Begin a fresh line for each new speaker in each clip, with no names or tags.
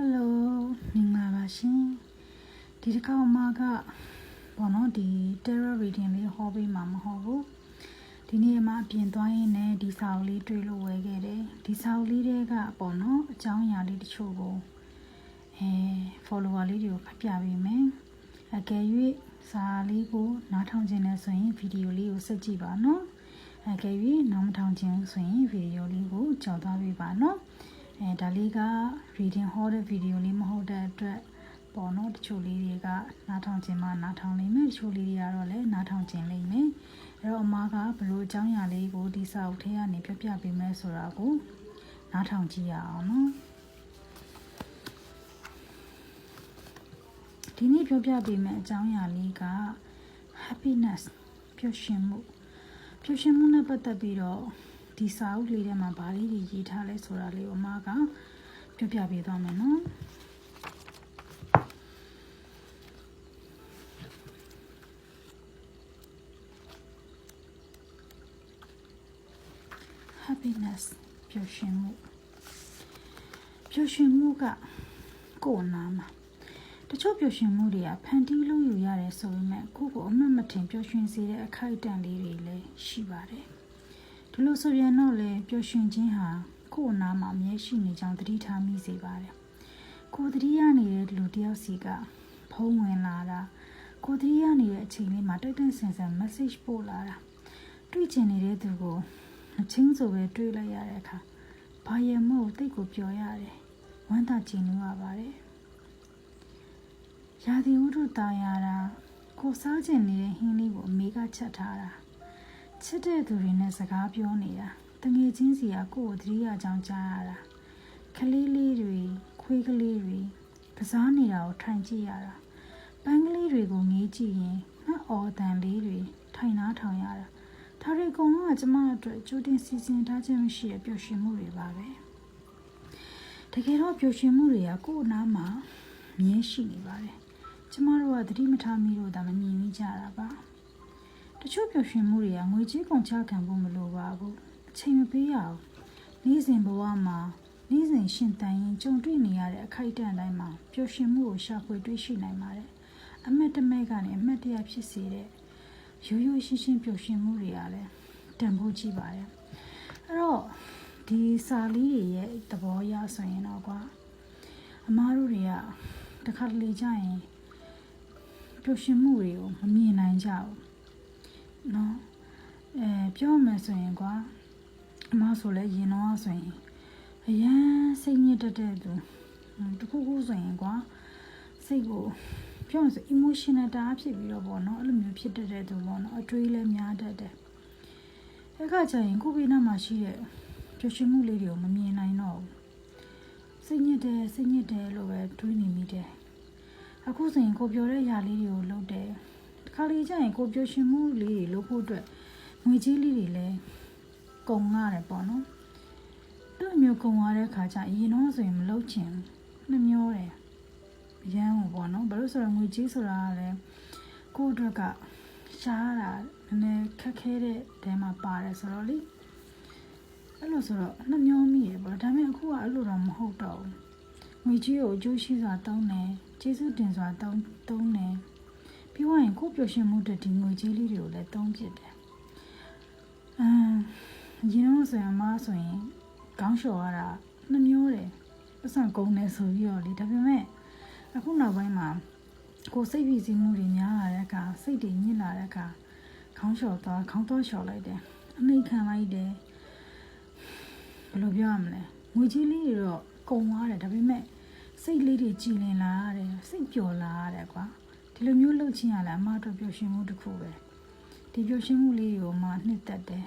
Hello မင်္ဂလာပါရှင်ဒီတစ်ခါမှကဘောနော်ဒီ terror reading လေးဟောပေးမှာမဟုတ်ဘူးဒီနေ့မှအပြင်သွားရင်းနဲ့ဒီစာအုပ်လေးတွေ့လို့ဝယ်ခဲ့တယ်ဒီစာအုပ်လေးတွေကပေါ့နော်အကြောင်းအရာလေးတချို့ကိုအဲ follower လေးတွေကိုဖတ်ပြပေးမယ်အကယ်၍စာလေးကိုနားထောင်ခြင်းနဲ့ဆိုရင်ဗီဒီယိုလေးကိုဆက်ကြည့်ပါနော်အကယ်၍နားမထောင်ခြင်းဆိုရင်ဗီဒီယိုလေးကိုကြော်သွားပေးပါနော် အဲဒါလေးက reading ဟောတဲ့ဗီဒီယိုလေးမဟုတ်တဲ့အတွက်ပေါ့နော်တချို့လေးတွေကနားထောင်ခြင်းမှနားထောင်လိမ့်မယ်တချို့လေးတွေကတော့လည်းနားထောင်ခြင်းလိမ့်မယ်အဲ့တော့အမကဘလို့အကြောင်းအရာလေးကိုဒီစာအုပ်ထဲကနေပြပြပေးမယ်ဆိုတာကိုနားထောင်ကြည့်ရအောင်နော်ဒီနေ့ပြောပြပေးမယ့်အကြောင်းအရာလေးက happiness ပျော်ရွှင်မှုပျော်ရွှင်မှုနဲ့ပတ်သက်ပြီးတော့ ဒီစာအုပ်လေးထဲမှာဗာလေးတွေရေးထားလဲဆိုတာလေးကိုအမကပြောပြပေးသွားမယ်နော် happiness ပျော်ရွှင်မှုပျော်ရွှင်မှုကကိုယ်နာမှာတချို့ပျော်ရွှင်မှုတွေကဖန်တီးလို့ယူရတယ်ဆိုပေမဲ့ကိုယ့်ကိုအမှတ်မထင်ပျော်ရွှင်စေတဲ့အခိုက်အတန့်လေးတွေလည်းရှိပါတယ် ဒီလိုဆိုရင်တော့လေပျော်ရွှင်ခြင်းဟာကိုယ်နာမှာအမြဲရှိနေကြောင်းသတိထားမိစေပါတယ်ကိုယ်သတိရနေတဲ့လူတစ်ယောက်စီကဖုံးဝင်လာတာကိုယ်သတိရနေတဲ့အချိန်လေးမှာတိုက်တိုက်ဆန်ဆန် message ပို့လာတာတွေ့ချင်နေတဲ့သူကိုအချင်းဆိုပဲတွေးလိုက်ရတဲ့အခါဘာရမို့တိတ်ကိုပျော်ရတယ်ဝမ်းသာကြည်နူးရပါတယ်ရာသီဥတုတာယာတာကိုစားကျင်နေတဲ့ဟင်းလေးကိုအမေကချက်ထားတာ ချစ်တဲ့သူတွေနဲ့စကားပြောနေတာတငယ်ချင်းစီကကိုယ့်ကိုသတိရကြောင်းကြားရတာကလေးလေးတွေခွေးကလေးတွေကစားနေတာကိုထိုင်ကြည့်ရတာပန်းကလေးတွေကိုငေးကြည့်ရင်ငှက်အော်တန်လေးတွေထိုင်နားထောင်ရတာဒါတွေအကုန်လုံးကကျမအတွက်ကြိုတင်စီစဉ်ထားခြင်းမရှိတဲ့ပျော်ရွှင်မှုတွေပါပဲတကယ်တော့ပျော်ရွှင်မှုတွေကကိုယ့်အနားမှာမြဲရှိနေပါတယ်ကျမတို့ကသတိမထားမိလို့ဒါမမြင်မိကြတာပါ တချို့ပျော်ရွှင်မှုတွေကငွေကြေးကုန်ချခံဖို့မလိုပါဘူးအချိန်မပေးရဘူးနေ့စဉ်ဘဝမှာနေ့စဉ်ရှင်တန်ရင်ကြုံတွေ့နေရတဲ့အခိုက်အတန့်တိုင်းမှာပျော်ရွှင်မှုကိုရှာဖွေတွေ့ရှိနိုင်ပါတယ်အမတ်တမဲကနေအမတ်တရဖြစ်စေတဲ့ရိုးရိုးရှင်းရှင်းပျော်ရွှင်မှုတွေကလည်းတန်ဖိုးကြီးပါတယ်အဲ့တော့ဒီစာလေးတွေရဲ့သဘောအရဆိုရင်တော့ကွာအမားတို့တွေကတစ်ခါတလေကြာရင်ပျော်ရွှင်မှုတွေကိုမမြင်နိုင်ကြဘူး နော်အဲပြောမှဆိုရင်ကွာအမဆိုလဲရင်တော့ဆိုရင်အရန်စိတ်ညစ်တတ်တဲ့သူတခုခုဆိုရင်ကွာစိတ်ကိုပြောမှဆို emotional တာဖြစ်ပြီးတော့ပေါ့နော်အဲ့လိုမျိုးဖြစ်တတ်တဲ့သူပေါ့နော်အတွေးလဲများတတ်တယ်အဲ့ခါကျရင်ကိုယ်ပြည်နာမှာရှိတဲ့ပျော်ရွှင်မှုလေးတွေကိုမမြင်နိုင်တော့ဘူးစိတ်ညစ်တယ်စိတ်ညစ်တယ်လို့ပဲတွေးနေမိတယ်အခုဆိုရင်ကိုပြောတဲ့ຢာလေးတွေကိုလုပ်တယ် ခါလေကျရင်ကိုပျော်ရွှင်မှုလေးတွေလုပ်ဖို့အတွက်ငွေကြေးလေးတွေလည်းကုန်ရတယ်ပေါ့နော်အဲ့လိုမျိုးကုန်ရတဲ့ခါကျရင်တော့ဆိုရင်မလုပ်ချင်ဘူးနှမျောတယ်ရမ်းဟိုပေါ့နော်ဘာလို့ဆိုတော့ငွေကြီးဆိုတာကလည်းကိုယ့်အတွက်ကရှားတာနည်းနည်းခက်ခဲတဲ့တဲမှာပါတယ်ဆိုတော့လေအဲ့လိုဆိုတော့နှမျောမိရပေါ့ဒါပေမဲ့အခုကအဲ့လိုတော့မဟုတ်တော့ဘူးငွေကြီးကိုအကျိုးရှိစွာသုံးတယ်ကျေးဇူးတင်စွာသုံးသုံးတယ် ပြီးသွားရင်ကိုယ့်ပျော်ရွှင်မှုတဲ့ဒီငွေကြီးလေးတွေကိုလည်းသုံးပြတယ်အမ်ရင်းလို့ဆိုရင်မဆိုရင်ခေါင်းလျှော်ရတာနှမျောတယ်ပတ်စံကုန်တယ်ဆိုပြီးတော့လေဒါပေမဲ့အခုနောက်ပိုင်းမှာကိုယ်စိတ်ဖိစီးမှုတွေများလာတဲ့အခါစိတ်တွေညစ်လာတဲ့အခါခေါင်းလျှော်သွားခေါင်းတော့လျှော်လိုက်တယ်အနှိမ့်ခံလိုက်တယ်ဘယ်လိုပြောရမလဲငွေကြီးလေးတွေတော့ကုန်သွားတယ်ဒါပေမဲ့စိတ်လေးတွေကြည်လင်လာရတယ်စိတ်ပျော်လာရတယ်ကွာ ဒီလိုမျိုးလှုပ်ချင်းရလဲအမတို့ပျော်ရွှင်မှုတစ်ခုပဲဒီပျော်ရွှင်မှုလေးတွေကိုမှနှစ်သက်တယ်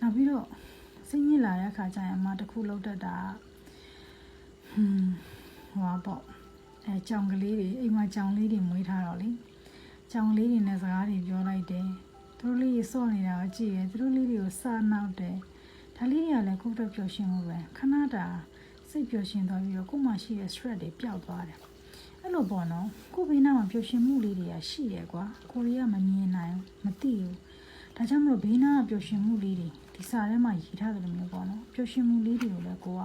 နောက်ပြီးတော့စိတ်ညစ်လာတဲ့အခါကျရင်အမတစ်ခုလှုပ်တတ်တာဟွန်းဟောပေါ့အဲကြောင်ကလေးတွေအိမ်မှာကြောင်လေးတွေမွေးထားတော့လေကြောင်လေးတွေနဲ့စကားတွေပြောလိုက်တယ်သူတို့လေးတွေစော့နေတာကိုကြည့်ရသူတို့လေးတွေကိုစာနောက်တယ်ဒါလေးတွေကလည်းကိုယ့်အတွက်ပျော်ရွှင်မှုပဲခဏတာစိတ်ပျော်ရွှင်သွားပြီးတော့ကိုယ်မှရှိတဲ့ stress တွေပျောက်သွားတယ် အဲ့လိုပေါ့နော်ကိုယ်ဘေးနားမှာပျော်ရွှင်မှုလေးတွေကရှိတယ်ကွာကိုရီးယားမမြင်နိုင်ဘူးမသိဘူးဒါကြောင့်မလို့ဘေးနားကပျော်ရွှင်မှုလေးတွေဒီစာထဲမှာရေးထားတယ်လို့မျိုးပေါ့နော်ပျော်ရွှင်မှုလေးတွေကိုလည်းကိုက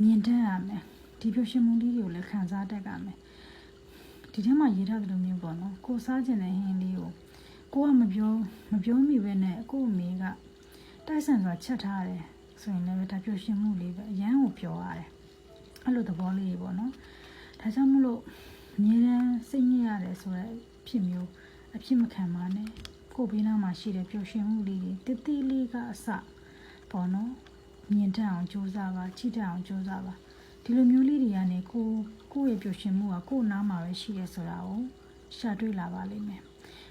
မြင်တတ်ရမယ်ဒီပျော်ရွှင်မှုလေးတွေကိုလည်းခံစားတတ်ကြမယ်ဒီထဲမှာရေးထားတဲ့လိုမျိုးပေါ့နော်ကိုစားကျင်တဲ့ဟင်းလေးကိုကိုကမပြောမပြောမိပဲနဲ့ကို့အမေကတိုက်ဆန်စွာချက်ထားတယ်ဆိုရင်လည်းဒါပျော်ရွှင်မှုလေးပဲအရန်ကိုပြောရတယ်အဲ့လိုသဘောလေးတွေပေါ့နော် ဒါကြောင့်မလို့အမြဲတမ်းစိတ်ညစ်ရတယ်ဆိုတော့ဖြစ်မျိုးအဖြစ်မခံပါနဲ့ကို့ဘေးနားမှာရှိတဲ့ပျော်ရွှင်မှုလေးတွေတိတိလေးကအစပေါ့နော်မြင်တတ်အောင်ကြိုးစားပါကြည့်တတ်အောင်ကြိုးစားပါဒီလိုမျိုးလေးတွေကနေကိုကိုယ့်ရဲ့ပျော်ရွှင်မှုကကိုယ့်နားမှာပဲရှိရဲဆိုတာကိုရှာတွေ့လာပါလိမ့်မယ်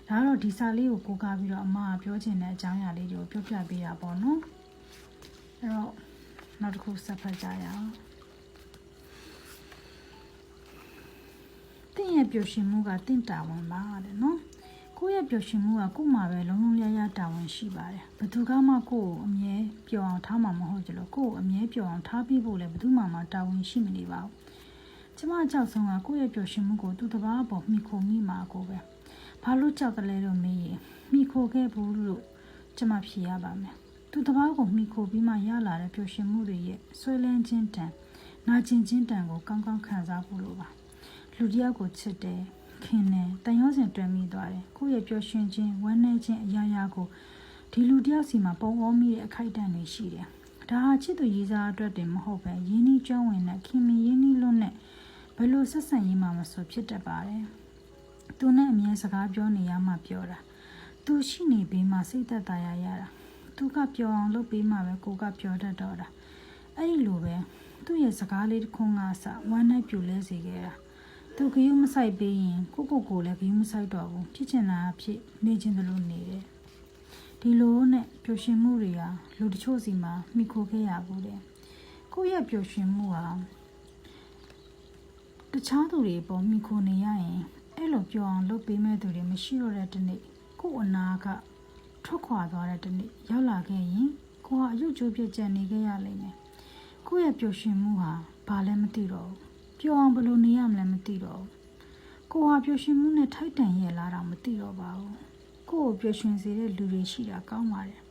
ဒါကတော့ဒီစာလေးကိုကိုးကားပြီးတော့အမကပြောချင်တဲ့အကြောင်းအရာလေးတွေကိုပြောပြပေးတာပေါ့နော်အဲ့တော့နောက်တစ်ခုဆက်ဖတ်ကြရအောင် တင့်ရဲ့ပျော်ရွှင်မှုကတင့်တာဝန်ပါတဲ့နော်ကိုယ့်ရဲ့ပျော်ရွှင်မှုကကိုယ့်မှာပဲလုံးလုံးလျားလျားတာဝန်ရှိပါတယ်ဘယ်သူကမှကိုယ့်ကိုအမြဲပျော်အောင်ထားမှာမဟုတ်ကြလို့ကိုယ့်ကိုအမြဲပျော်အောင်ထားပြီးဖို့လည်းဘယ်သူမှမတာဝန်ရှိမနေပါဘူးကျမအကြောက်ဆုံးကကိုယ့်ရဲ့ပျော်ရွှင်မှုကိုသူတစ်ပါးအပေါ်မိခိုမိမှာကိုပဲဘာလို့ကြောက်တယ်လဲလို့မေးရင်မိခိုခဲ့ဘူးလို့ကျမဖြေရပါမယ်သူတစ်ပါးကိုမိခိုပြီးမှရလာတဲ့ပျော်ရွှင်မှုတွေရဲ့ဆွဲလန်းခြင်းတန်နာကျင်ခြင်းတန်ကိုကောင်းကောင်းခံစားဖို့လိုပါ လူတစ်ယောက်ကိုချစ်တယ်ခင်တယ်တန်ရောစင်တွဲမိသွားတယ်ကိုယ့်ရဲ့ပျော်ရွှင်ခြင်းဝမ်းနည်းခြင်းအရာရာကိုဒီလူတစ်ယောက်စီမှာပုံအောမိတဲ့အခိုက်အတန့်တွေရှိတယ်ဒါဟာချစ်သူရေးစားအတွက်တင်မဟုတ်ပဲယင်းနှီးကျွမ်းဝင်တဲ့ခင်မင်ယင်းနှီးလွတ်နဲ့ဘယ်လိုဆက်ဆံရေးမှမဆိုဖြစ်တတ်ပါတယ်သူနဲ့အမြဲစကားပြောနေရမှပြောတာသူရှိနေပြီးမှစိတ်သက်သာရရတာသူကပြောအောင်လုပ်ပြီးမှပဲကိုကပြောတတ်တော့တာအဲ့ဒီလိုပဲသူ့ရဲ့စကားလေးတစ်ခွန်းကအစဝမ်းနဲ့ပြူလဲစေခဲ့တာ သူဂယုမဆိုင်ပေးရင်ကိုကိုကိုလည်းဂယုမဆိုင်တော့ဘူးဖြစ်ချင်တာဖြစ်နေခြင်းတလို့နေတယ်ဒီလိုနဲ့ပျော်ရွှင်မှုတွေဟာလူတချို့စီမှာမိခိုခဲ့ရဘူးတဲ့ကိုယ့်ရဲ့ပျော်ရွှင်မှုဟာတခြားသူတွေပေါ်မိခိုနေရရင်အဲ့လိုပြောအောင်လုပ်ပေးမဲ့သူတွေမရှိတော့တဲ့တနေ့ကိုယ့်အနာကထွက်ခွာသွားတဲ့တနေ့ရောက်လာခဲ့ရင်ကိုဟာအယုတ်ကျိုးပြကြံနေခဲ့ရလိမ့်မယ်ကိုယ့်ရဲ့ပျော်ရွှင်မှုဟာဘာလဲမသိတော့ဘူး ပျော်အောင်ဘယ်လိုနေရမလဲမသိတော့ဘူးကိုဟာပျော်ရွှင်မှုနဲ့ထိုက်တန်ရဲ့လားတော့မသိတော့ပါဘူးကိုကိုပျော်ရွှင်စေတဲ့လူတွေရှိတာကောင်းပါတယ်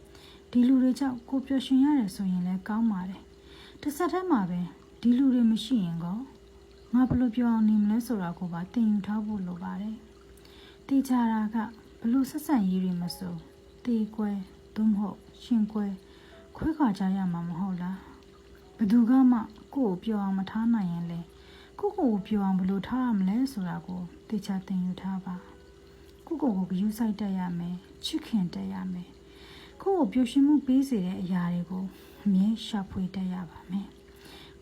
ဒီလူတွေကြောင့်ကိုပျော်ရွှင်ရတယ်ဆိုရင်လည်းကောင်းပါတယ်တစ်ဆက်တည်းမှာပဲဒီလူတွေမရှိရင်ကောငါဘယ်လိုပျော်အောင်နေမလဲဆိုတာကိုပါသင်ယူထားဖို့လိုပါတယ်တေချာတာကဘယ်လိုဆက်ဆံရေးတွေမဆိုတေကွဲသို့မဟုတ်ရှင်ကွဲခွဲခွာကြရမှာမဟုတ်လားဘယ်သူကမှကိုယ့်ကိုပြောအောင်မထားနိုင်ရင်လေ ကိုယ့်ကိုယ်ကိုပြောအောင်ဘယ်လိုထားရမလဲဆိုတာကိုသိချသင်ယူထားပါကိုယ့်ကိုယ်ကိုဂရုစိုက်တတ်ရမယ်ချစ်ခင်တတ်ရမယ်ကိုယ့်ကိုပျော်ရွှင်မှုပေးစေတဲ့အရာတွေကိုအမြဲရှာဖွေတတ်ရပါမယ်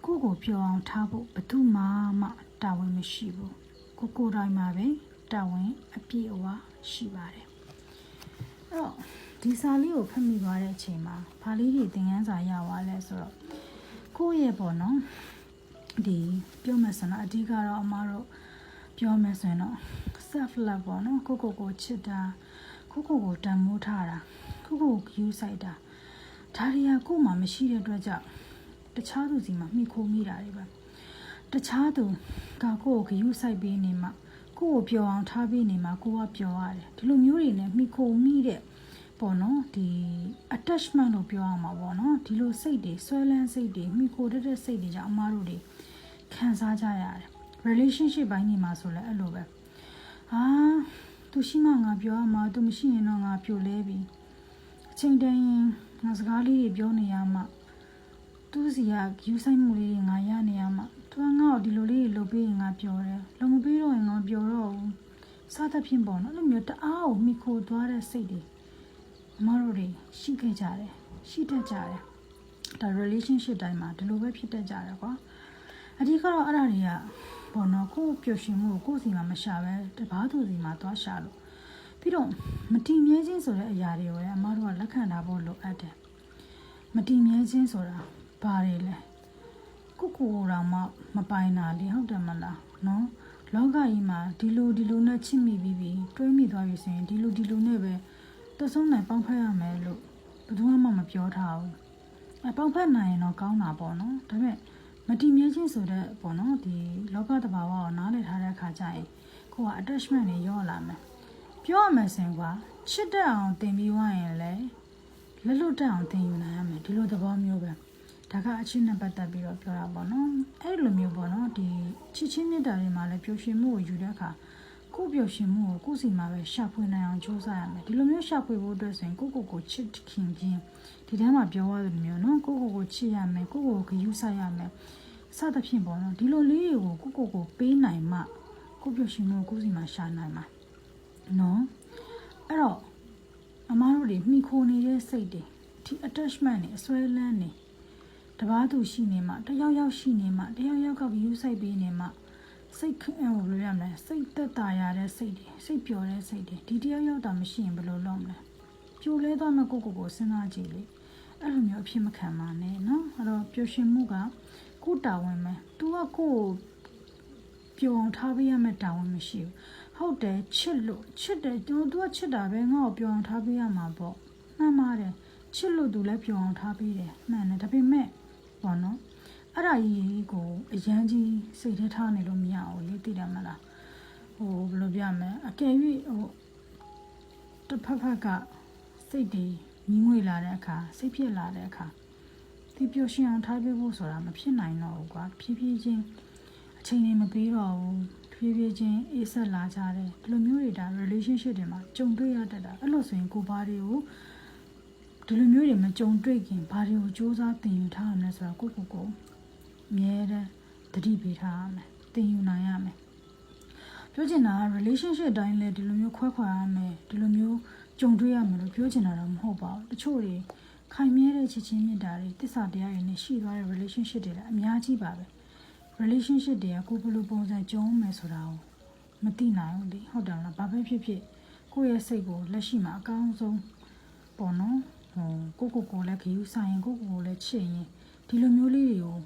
ကိုယ့်ကိုပြောအောင်ထားဖို့ဘယ်သူမှမတာဝန်မရှိဘူးကိုကိုယ်တိုင်မှာပဲတာဝန်အပြည့်အဝရှိပါတယ်အဲ့တော့ဒီစာလေးကိုဖတ်မိသွားတဲ့အချိန်မှာဘာလေးတွေသင်ခန်းစာရသွားလဲဆိုတော့ကိုယ့်ရဲ့ပေါ့နော် ဒီပြောမယ်ဆိုတော့အဓိကတော့အမားတို့ပြောမယ်ဆိုရင်တော့ self love ပေါ့နော်ကိုယ့်ကိုယ်ကိုချစ်တာကိုယ့်ကိုယ်ကိုတန်မိုးထားတာကိုယ့်ကိုယ်ကိုယူဆိုင်တာဒါတွေကကိုယ်မှာမရှိတဲ့အတွက်ကြောင့်တခြားသူစီမှာမိခိုးမိတာတွေပဲတခြားသူကကိုယ့်ကိုယူဆိုင်ပေးနေမှကိုယ့်ကိုပျော်အောင်ထားပေးနေမှကိုကပျော်ရတယ်ဒီလိုမျိုးတွေနဲ့မိခိုးမိတဲ့ပေါ့နော်ဒီ attachment လို့ပြောအောင်ပါပေါ့နော်ဒီလိုစိတ်တွေဆွဲလန်းစိတ်တွေမိခိုတတ်တဲ့စိတ်တွေကြောင့်အမားတို့တွေ ခံစားကြရတယ် relationship ဘိုင်းနေမှာဆိုလဲအဲ့လိုပဲအာသူရှိမှငါပြောရမှာသူမရှိရင်တော့ငါပြိုလဲပြီအချိန်တန်ရင်ငါစကားလေးတွေပြောနေရမှသူစီကယူဆိုင်မှုလေးတွေငါရနေရမှသူကငါ့ကိုဒီလိုလေးတွေလုပ်ပေးရင်ငါပြောတယ်လုံမပေးတော့ရင်ငါမပြောတော့ဘူးစားသဖြင့်ပေါ့နော်အဲ့လိုမျိုးတအားကိုမိခိုသွားတဲ့စိတ်တွေအမတို့တွေရှိခဲ့ကြတယ်ရှိတတ်ကြတယ်ဒါ relationship တိုင်းမှာဒီလိုပဲဖြစ်တတ်ကြတယ်ကွာ အဓိကတော့အဲ့ဒါတွေကဘောနော်ကိုယ့်ပျော်ရွှင်မှုကိုကိုယ့်စီမှာမရှာပဲတပားသူစီမှာသွားရှာလို့ပြီးတော့မတည်မြဲခြင်းဆိုတဲ့အရာတွေကိုလည်းအမတို့ကလက်ခံထားဖို့လိုအပ်တယ်မတည်မြဲခြင်းဆိုတာဘာတွေလဲကိုကိုယ်တော်မှမပိုင်တာလေဟုတ်တယ်မလားနော်လောကကြီးမှာဒီလိုဒီလိုနဲ့ချစ်မိပြီးပြီးတွေးမိသွားပြီဆိုရင်ဒီလိုဒီလိုနဲ့ပဲတဆုံးနိုင်ပေါင်းဖက်ရမယ်လို့ဘယ်သူမှမပြောထားဘူးအပေါင်းဖက်နိုင်ရင်တော့ကောင်းတာပေါ့နော်ဒါပေမဲ့ မတည်မြဲခြင်းဆိုတဲ့ပေါ့နော်ဒီလောကတဘာဝကိုနားလည်ထားတဲ့အခါကျရင်ကိုက attachment တွေရောလာမယ်ပြောရမယ်ဆိုရင်ကွာချစ်တဲ့အောင်တင်ပြီးွားရင်လည်းလက်လွတ်တက်အောင်တင်ယူနိုင်ရမယ်ဒီလိုသဘောမျိုးပဲဒါဒါကအချင်းနဲ့ပတ်သက်ပြီးတော့ပြောတာပေါ့နော်အဲ့လိုမျိုးပေါ့နော်ဒီချစ်ချင်းမြတ်တာတွေမှာလည်းပျော်ရွှင်မှုကိုယူတဲ့အခါ ကိုယ့်ပျော်ရွှင်မှုကိုကိုယ့်စီမှာပဲရှာဖွေနိုင်အောင်ကြိုးစားရမယ်ဒီလိုမျိုးရှာဖွေဖို့အတွက်ဆိုရင်ကိုယ့်ကိုယ်ကိုချစ်ခင်ခြင်းဒီထဲမှာပြောရတဲ့မျိုးနော်ကိုယ့်ကိုယ်ကိုချစ်ရမယ်ကိုယ့်ကိုယ်ကိုဂရုစိုက်ရမယ်စသဖြင့်ပေါ့နော်ဒီလိုလေးတွေကိုကိုယ့်ကိုယ်ကိုပေးနိုင်မှကိုယ့်ပျော်ရွှင်မှုကိုကိုယ့်စီမှာရှာနိုင်မှာနော်အဲ့တော့အမားတို့တွေမိခိုနေတဲ့စိတ်တွေဒီ attachment တွေအစွဲလန်းတွေတပားသူရှိနေမှတယောက်ယောက်ရှိနေမှတယောက်ယောက်က view စိုက်ပေးနေမှ စိတ်ခင်းအောင်လို့ရမလဲစိတ်သက်သာရတဲ့စိတ်တွေစိတ်ပျော်တဲ့စိတ်တွေဒီတယောက်ယောက်တာမရှိရင်ဘယ်လိုလုပ်မလဲပြိုလဲသွားမှကိုကိုကိုစဉ်းစားကြည့်လေအဲ့လိုမျိုးအဖြစ်မခံပါနဲ့နော်အဲ့တော့ပျော်ရွှင်မှုကကိုတာဝန်ပဲ तू ကကိုပျော်အောင်ထားပေးရမယ့်တာဝန်မရှိဘူးဟုတ်တယ်ချစ်လို့ချစ်တယ်ကျွန်တော် तू ကချစ်တာပဲငါ့ကိုပျော်အောင်ထားပေးရမှာပေါ့မှန်ပါတယ်ချစ်လို့ तू လည်းပျော်အောင်ထားပေးတယ်မှန်တယ်ဒါပေမဲ့ပေါ့နော် အဲ့ဒါကြီးကိုအရန်ကြီးစိတ်ထဲထားနေလို့မရဘူးလေသိတယ်မလားဟိုဘယ်လိုပြမလဲအကယ်၍ဟိုတစ်ဖက်ဖက်ကစိတ်တွေညီငွေလာတဲ့အခါစိတ်ဖြစ်လာတဲ့အခါဒီပျော်ရွှင်အောင်ထားပေးဖို့ဆိုတာမဖြစ်နိုင်တော့ဘူးကွာဖြည်းဖြည်းချင်းအချိန်တွေမပေးတော့ဘူးဖြည်းဖြည်းချင်းအေးဆက်လာကြတယ်ဒီလိုမျိုးတွေဒါ relationship တွေမှာကြုံတွေ့ရတတ်တာအဲ့လိုဆိုရင်ကိုယ်ဘာတွေကိုဒီလိုမျိုးတွေမကြုံတွေ့ခင်ဘာတွေကိုစူးစမ်းသင်ယူထားရမလဲဆိုတော့ကိုယ့်ကိုယ်ကို အမြဲတမ်းတတိပေးထားရမယ်သင်ယူနိုင်ရမယ်ပြောချင်တာက relationship အတိုင်းလဲဒီလိုမျိုးခွဲခွာရမယ်ဒီလိုမျိုးကြုံတွေ့ရမယ်လို့ပြောချင်တာတော့မဟုတ်ပါဘူးတချို့တွေခိုင်မြဲတဲ့ချစ်ချင်းမြတ်တာတွေတစ္ဆာတရားတွေနဲ့ရှိသွားတဲ့ relationship တွေလည်းအများကြီးပါပဲ relationship တွေကကိုယ်ဘယ်လိုပုံစံကြုံမယ်ဆိုတာကိုမသိနိုင်ဘူးလေဟုတ်တယ်မလားဘာပဲဖြစ်ဖြစ်ကိုယ့်ရဲ့စိတ်ကိုလက်ရှိမှာအကောင်းဆုံးပေါ့နော်ဟိုကိုကိုကိုလည်းခယူဆိုင်ရင်ကိုကိုကိုလည်းချစ်ရင်ဒီလိုမျိုးလေးတွေကို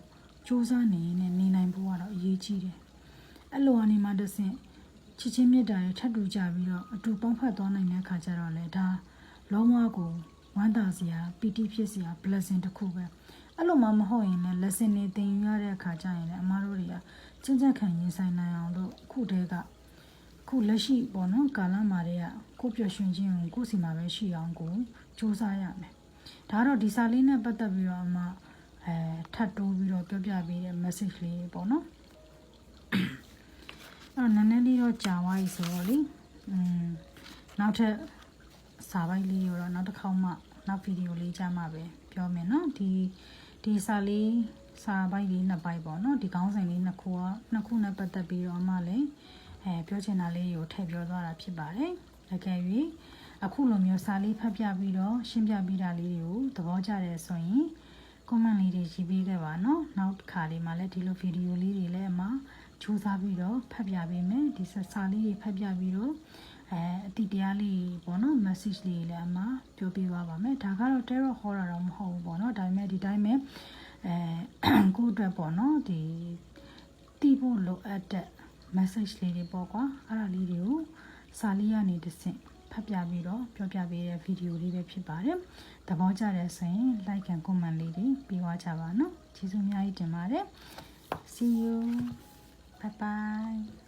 စူးစမ်းနေရင်နေနိုင်ဖို့ကတော့အရေးကြီးတယ်အဲ့လိုအနေမှာတစ်ဆင့်ချစ်ချင်းမြတ်တာတွေထပ်တူကြပြီးတော့အတူပေါင်းဖက်သွားနိုင်တဲ့အခါကျတော့လေဒါလုံးဝကိုဝမ်းသာစရာပီတိဖြစ်စရာ blessing တစ်ခုပဲအဲ့လိုမှမဟုတ်ရင်လည်း lesson တွေသင်ယူရတဲ့အခါကျရင်လည်းအမားတို့တွေကစင်ကြက်ခံရင်ဆိုင်နိုင်အောင်လို့အခုတည်းကခုလက်ရှိပေါ့နော်ကာလမှာတည်းကကိုပျော်ရွှင်ခြင်းကိုကိုယ်စီမှာပဲရှိအောင်ကိုစူးစမ်းရမယ်ဒါတော့ဒီစာလေးနဲ့ပတ်သက်ပြီးတော့အမ အဲထပ်တိုးပြီးတော့ပြောပြပေးတဲ့ message လေးပေါ့နော်အဲ့တော့နည်းနည်းလေးတော့ကြာသွားပြီဆိုတော့လေอืมနောက်ထပ်စာပိုက်လေးကိုတော့နောက်တစ်ခေါက်မှနောက်ဗီဒီယိုလေးကြာမှပဲပြောမယ်နော်ဒီဒီစာလေးစာပိုက်လေးနှစ်ပိုက်ပေါ့နော်ဒီကောင်းစဉ်လေးနှစ်ခုကနှစ်ခုနဲ့ပတ်သက်ပြီးတော့အမလည်းအဲပြောချင်တာလေးကိုထည့်ပြောသွားတာဖြစ်ပါတယ်။အကယ်၍အခုလိုမျိုးစာလေးဖတ်ပြပြီးတော့ရှင်းပြပြီးတာလေးတွေကိုသဘောကျတယ်ဆိုရင် comment လေးတွေရေးပေးခဲ့ပါနော်။နောက်တစ်ခါလေးမှလည်းဒီလိုဗီဒီယိုလေးတွေလည်းအမှစူးစမ်းပြီးတော့ဖတ်ပြပေးမယ်။ဒီစာလေးတွေဖတ်ပြပြီးတော့အဲအတိတရားလေးပေါ့နော် message လေးလည်းအမှပြောပြပါပါမယ်။ဒါကတော့ terror ဟောတာတော့မဟုတ်ဘူးပေါ့နော်။ဒါပေမဲ့ဒီတိုင်းပဲအဲကိုယ့်အတွက်ပေါ့နော်ဒီတီးဖို့လိုအပ်တဲ့ message လေးတွေပေါ့ကွာအဲ့ဒါလေးတွေကိုစာလေးကနေတစ်ဆင့်ဖ တ်ပြပြီးတော့ပြောပြပေးတဲ့ဗီဒီယိုလေးပဲဖြစ်ပါတယ်။သဘောကျတဲ့ဆိုရင် like and comment လေးတွေပြီးသွားကြပါနော်။ကျေးဇူးအများကြီးတင်ပါတယ်။ See you. Bye bye.